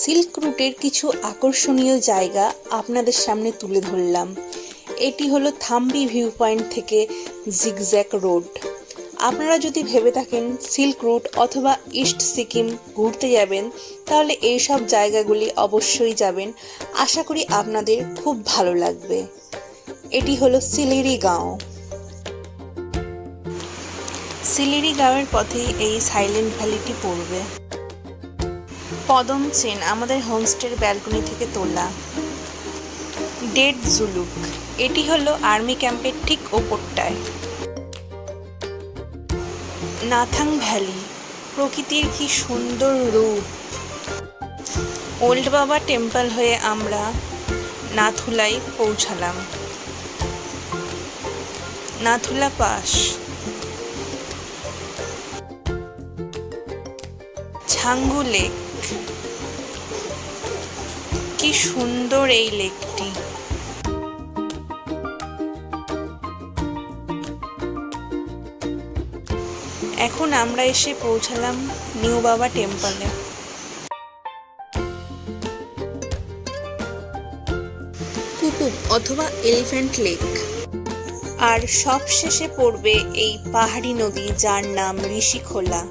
Silk রুটের কিছু আকর্ষণীয় জায়গা আপনাদের সামনে তুলে ধরলাম। এটি হলো থাম্বি ভিউ পয়েন্ট থেকে জিগজ্যাক রোড। আপনারা যদি ভেবে থাকেন সিল্ক রুট অথবা ইস্ট সিকিম ঘুরতে যাবেন, তাহলে এই সব জায়গাগুলি অবশ্যই যাবেন। আশা করি আপনাদের খুব ভালো লাগবে। এটি হলো সিলিরি গাঁও। সিলিরি গাঁওয়ের পথেই এই সাইলেন্ট ভ্যালিটি পড়বে। পদম চেন আমাদের হোমস্টের ব্যালকনি থেকে তোলা। ডেড জুলুক, এটি হলো আর্মি ক্যাম্পের ঠিক ওপরটায়। নাথাং ভ্যালি, প্রকৃতির কি সুন্দর রূপ। ওল্ড বাবা টেম্পল হয়ে আমরা নাথুলাই পৌঁছালাম। নাথুলা পাস ছাঙ্গু লেক কি সুন্দর এই লেকটি। এখন আমরা এসে পৌঁছালাম নিউ বাবা টেম্পলে। কুকুব অথবা এলিফ্যান্ট লেক। আর সব শেষে পড়বে এই পাহাড়ি নদী যার নাম ঋষিখোলা।